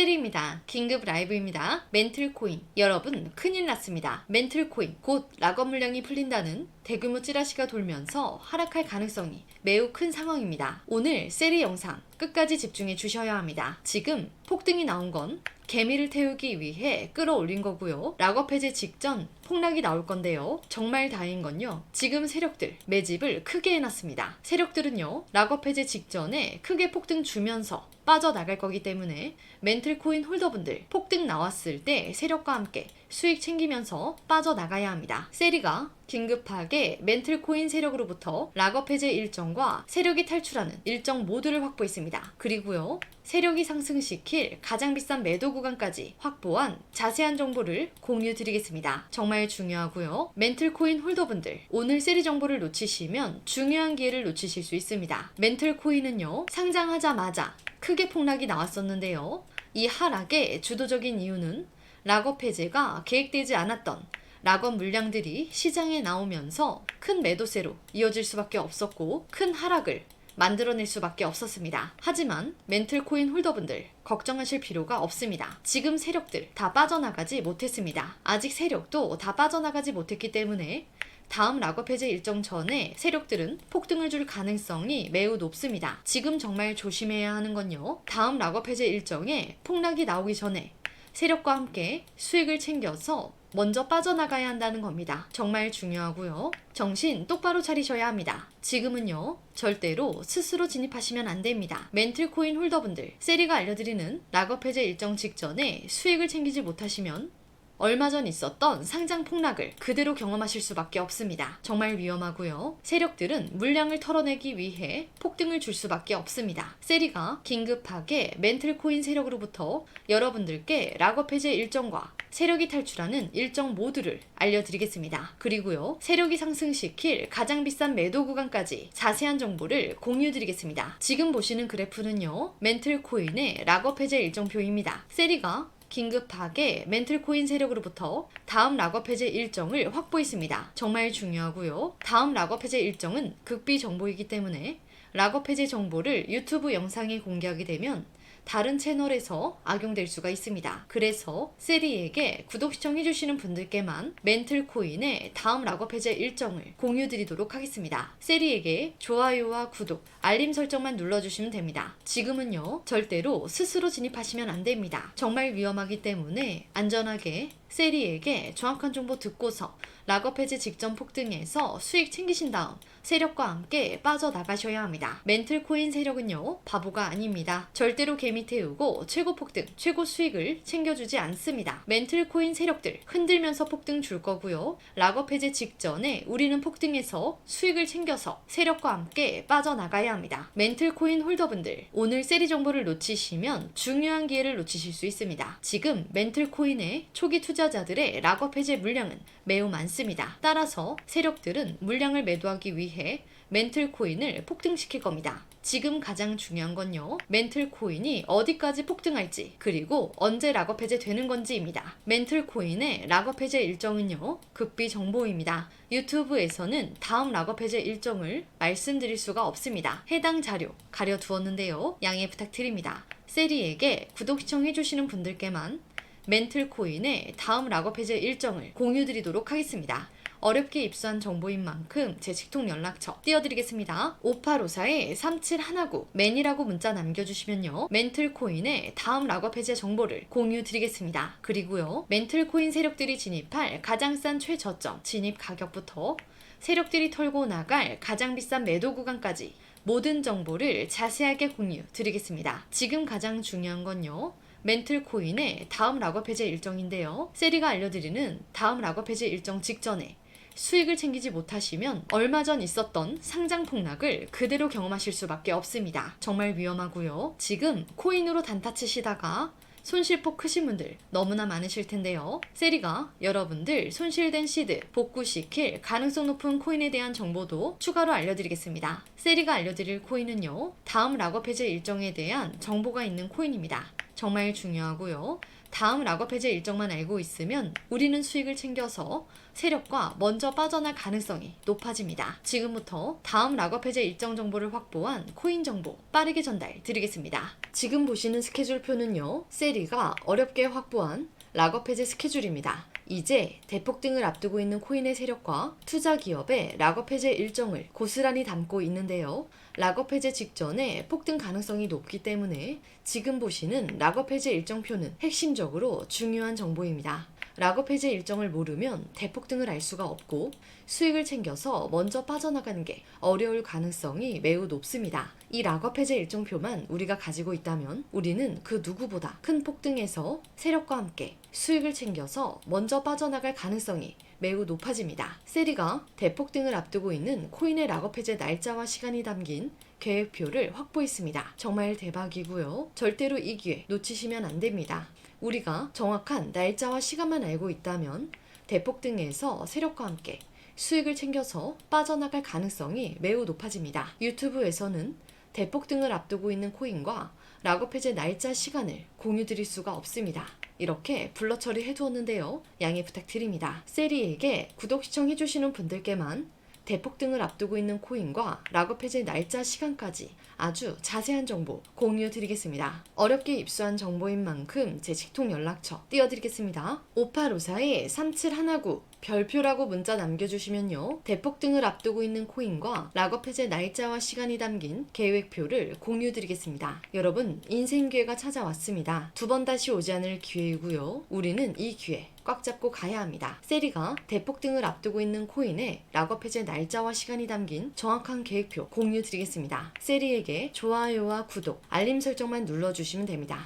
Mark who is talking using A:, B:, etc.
A: 세리입니다. 긴급 라이브입니다. 멘틀코인. 여러분, 큰일 났습니다. 멘틀코인. 곧 락업 물량이 풀린다는 대규모 찌라시가 돌면서 하락할 가능성이 매우 큰 상황입니다. 오늘 세리 영상 끝까지 집중해 주셔야 합니다. 지금 폭등이 나온 건 개미를 태우기 위해 끌어올린 거고요. 락업 해제 직전 폭락이 나올 건데요. 정말 다행인 건요. 지금 세력들 매집을 크게 해놨습니다. 세력들은요. 락업 해제 직전에 크게 폭등 주면서 빠져나갈 거기 때문에 멘틀코인 홀더분들 폭등 나왔을 때 세력과 함께 수익 챙기면서 빠져나가야 합니다. 세리가 긴급하게 멘틀코인 세력으로부터 락업 해제 일정과 세력이 탈출하는 일정 모두를 확보했습니다. 그리고요. 세력이 상승시킬 가장 비싼 매도 구간까지 확보한 자세한 정보를 공유 드리겠습니다. 정말 중요하고요. 멘틀코인 홀더분들 오늘 세리 정보를 놓치시면 중요한 기회를 놓치실 수 있습니다. 멘틀코인은요. 상장하자마자 크게 폭락이 나왔었는데요. 이 하락의 주도적인 이유는 락업 해제가 계획되지 않았던 락업 물량들이 시장에 나오면서 큰 매도세로 이어질 수밖에 없었고 큰 하락을 만들어낼 수밖에 없었습니다. 하지만 멘틀 코인 홀더분들 걱정하실 필요가 없습니다. 지금 세력들 다 빠져나가지 못했습니다. 아직 세력도 다 빠져나가지 못했기 때문에 다음 락업 해제 일정 전에 세력들은 폭등을 줄 가능성이 매우 높습니다. 지금 정말 조심해야 하는 건요. 다음 락업 해제 일정에 폭락이 나오기 전에 세력과 함께 수익을 챙겨서 먼저 빠져나가야 한다는 겁니다. 정말 중요하고요. 정신 똑바로 차리셔야 합니다. 지금은요, 절대로 스스로 진입하시면 안 됩니다. 멘틀코인 홀더분들, 세리가 알려드리는 락업 해제 일정 직전에 수익을 챙기지 못하시면 얼마 전 있었던 상장 폭락을 그대로 경험하실 수밖에 없습니다. 정말 위험하고요. 세력들은 물량을 털어내기 위해 폭등을 줄 수밖에 없습니다. 세리가 긴급하게 멘틀 코인 세력으로부터 여러분들께 락업 해제 일정과 세력이 탈출하는 일정 모두를 알려드리겠습니다. 그리고요, 세력이 상승시킬 가장 비싼 매도 구간까지 자세한 정보를 공유드리겠습니다. 지금 보시는 그래프는요, 멘틀 코인의 락업 해제 일정표입니다. 세리가 긴급하게 멘틀코인 세력으로부터 다음 락업 해제 일정을 확보했습니다. 정말 중요하고요. 다음 락업 해제 일정은 극비 정보이기 때문에 락업 해제 정보를 유튜브 영상에 공개하게 되면 다른 채널에서 악용될 수가 있습니다. 그래서 세리에게 구독 시청해주시는 분들께만 멘틀코인의 다음 락업 해제 일정을 공유 드리도록 하겠습니다. 세리에게 좋아요와 구독, 알림 설정만 눌러주시면 됩니다. 지금은요, 절대로 스스로 진입하시면 안 됩니다. 정말 위험하기 때문에 안전하게 세리에게 정확한 정보 듣고서 락업 해제 직전 폭등에서 수익 챙기신 다음 세력과 함께 빠져나가셔야 합니다. 멘틀 코인 세력은요, 바보가 아닙니다. 절대로 개미 태우고 최고 폭등, 최고 수익을 챙겨주지 않습니다. 멘틀 코인 세력들 흔들면서 폭등 줄 거고요. 락업 해제 직전에 우리는 폭등해서 수익을 챙겨서 세력과 함께 빠져나가야 합니다. 멘틀 코인 홀더분들, 오늘 세리 정보를 놓치시면 중요한 기회를 놓치실 수 있습니다. 지금 멘틀 코인의 초기 투자 자들의 락업 해제 물량은 매우 많습니다. 따라서 세력들은 물량을 매도하기 위해 멘틀 코인을 폭등시킬 겁니다. 지금 가장 중요한 건요. 멘틀 코인이 어디까지 폭등할지 그리고 언제 락업 해제 되는 건지입니다. 멘틀 코인의 락업 해제 일정은요. 극비 정보입니다. 유튜브에서는 다음 락업 해제 일정을 말씀드릴 수가 없습니다. 해당 자료 가려 두었는데요. 양해 부탁드립니다. 세리에게 구독 시청해주시는 분들께만 멘틀 코인의 다음 락업 해제 일정을 공유드리도록 하겠습니다. 어렵게 입수한 정보인 만큼 제 직통 연락처 띄워드리겠습니다. 5854에 37119 맨이라고 문자 남겨주시면요. 멘틀코인의 다음 락업 해제 정보를 공유 드리겠습니다. 그리고요. 멘틀코인 세력들이 진입할 가장 싼 최저점 진입 가격부터 세력들이 털고 나갈 가장 비싼 매도 구간까지 모든 정보를 자세하게 공유 드리겠습니다. 지금 가장 중요한 건요. 멘틀 코인의 다음 락업 해제 일정인데요. 세리가 알려드리는 다음 락업 해제 일정 직전에 수익을 챙기지 못하시면 얼마 전 있었던 상장 폭락을 그대로 경험하실 수밖에 없습니다. 정말 위험하고요. 지금 코인으로 단타 치시다가 손실폭 크신 분들 너무나 많으실 텐데요. 세리가 여러분들 손실된 시드 복구시킬 가능성 높은 코인에 대한 정보도 추가로 알려드리겠습니다. 세리가 알려드릴 코인은요. 다음 락업 해제 일정에 대한 정보가 있는 코인입니다. 정말 중요하고요. 다음 락업 해제 일정만 알고 있으면 우리는 수익을 챙겨서 세력과 먼저 빠져날 가능성이 높아집니다. 지금부터 다음 락업 해제 일정 정보를 확보한 코인 정보 빠르게 전달 드리겠습니다. 지금 보시는 스케줄표는요. 세리가 어렵게 확보한 락업 해제 스케줄입니다. 이제 대폭 등을 앞두고 있는 코인의 세력과 투자 기업의 락업 해제 일정을 고스란히 담고 있는데요. 락업 해제 직전에 폭등 가능성이 높기 때문에 지금 보시는 락업 해제 일정표는 핵심적으로 중요한 정보입니다. 락업 해제 일정을 모르면 대폭등을 알 수가 없고 수익을 챙겨서 먼저 빠져나가는 게 어려울 가능성이 매우 높습니다. 이 락업 해제 일정표만 우리가 가지고 있다면 우리는 그 누구보다 큰 폭등에서 세력과 함께 수익을 챙겨서 먼저 빠져나갈 가능성이 매우 높아집니다. 세리가 대폭등을 앞두고 있는 코인의 락업 해제 날짜와 시간이 담긴 계획표를 확보했습니다. 정말 대박이고요. 절대로 이 기회 놓치시면 안 됩니다. 우리가 정확한 날짜와 시간만 알고 있다면 대폭 등에서 세력과 함께 수익을 챙겨서 빠져나갈 가능성이 매우 높아집니다. 유튜브에서는 대폭 등을 앞두고 있는 코인과 락업 해제 날짜 시간을 공유 드릴 수가 없습니다. 이렇게 블러 처리해 두었는데요. 양해 부탁드립니다. 세리에게 구독 시청해 주시는 분들께만 대폭등을 앞두고 있는 코인과 락업 해제 날짜 시간까지 아주 자세한 정보 공유 드리겠습니다. 어렵게 입수한 정보인 만큼 제 직통 연락처 띄워드리겠습니다. 5854에 3719 별표라고 문자 남겨주시면요. 대폭등을 앞두고 있는 코인과 락업 해제 날짜와 시간이 담긴 계획표를 공유 드리겠습니다. 여러분, 인생 기회가 찾아왔습니다. 두 번 다시 오지 않을 기회이고요. 우리는 이 기회 꽉 잡고 가야 합니다. 세리가 대폭등을 앞두고 있는 코인의 락업 해제 날짜와 시간이 담긴 정확한 계획표 공유 드리겠습니다. 세리에게 좋아요와 구독, 알림 설정만 눌러주시면 됩니다.